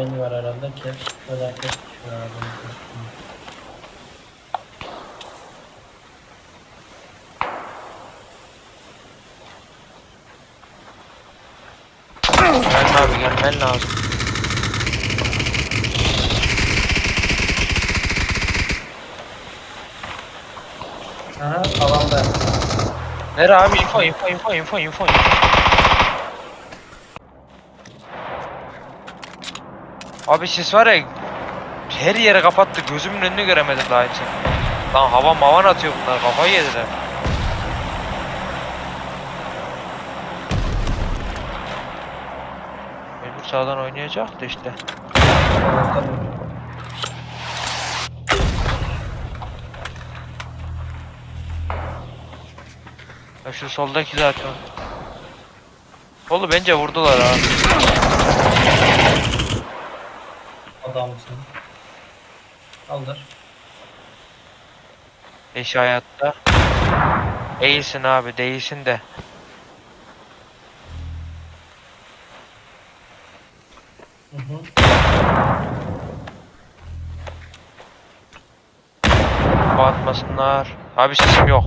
menü var herhalde ki. Böyle yaklaşık şu herhalde. Gelme abi gelmen lazım. Aha alanda. Nere abi info info info info info info. Abi siz var ya her yere kapattı gözümün önünü göremedim daha hiç. Lan hava mavan atıyor bunlar kafayı yediler. Mecbur sağdan oynayacaktı işte. Ya şu soldaki zaten. Oğlum bence vurdular ha. Adamsın. Kaldır. Eşi hayatta. Değilsin abi değilsin de. Hı hı. Batmasınlar. Abi sesim yok.